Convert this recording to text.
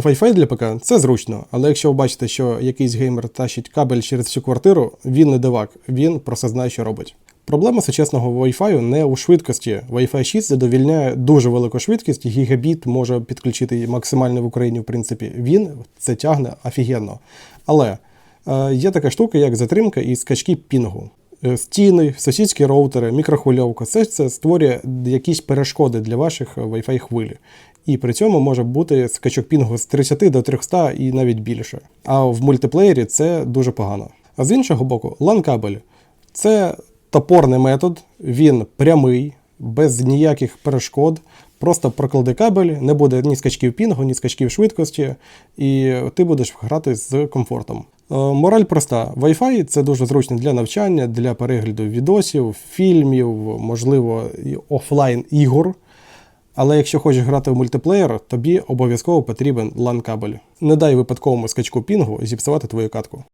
Wi-Fi для ПК це зручно, але якщо ви бачите, що якийсь геймер тащить кабель через всю квартиру, він не дивак, він просто знає, що робить. Проблема сучасного Wi-Fi не у швидкості. Wi-Fi 6 задовільняє дуже велику швидкість, гігабіт може підключити максимально в Україні, в принципі. Він це тягне офігенно. Але е, є така штука, як затримка і скачки пінгу. Е, Стіни, сусідські роутери, мікрохвильовка це, це створює якісь перешкоди для ваших Wi-Fi хвилі. І при цьому може бути скачок пінгу з 30 до 300 і навіть більше. А в мультиплеєрі це дуже погано. А з іншого боку, LAN-кабель це топорний метод, він прямий, без ніяких перешкод. Просто проклади кабель, не буде ні скачків пінгу, ні скачків швидкості, і ти будеш грати з комфортом. Е, Мораль проста: Wi-Fi це дуже зручно для навчання, для перегляду відосів, фільмів, можливо, офлайн ігор. Але якщо хочеш грати в мультиплеєр, тобі обов'язково потрібен LAN кабель. Не дай випадковому скачку пінгу зіпсувати твою катку.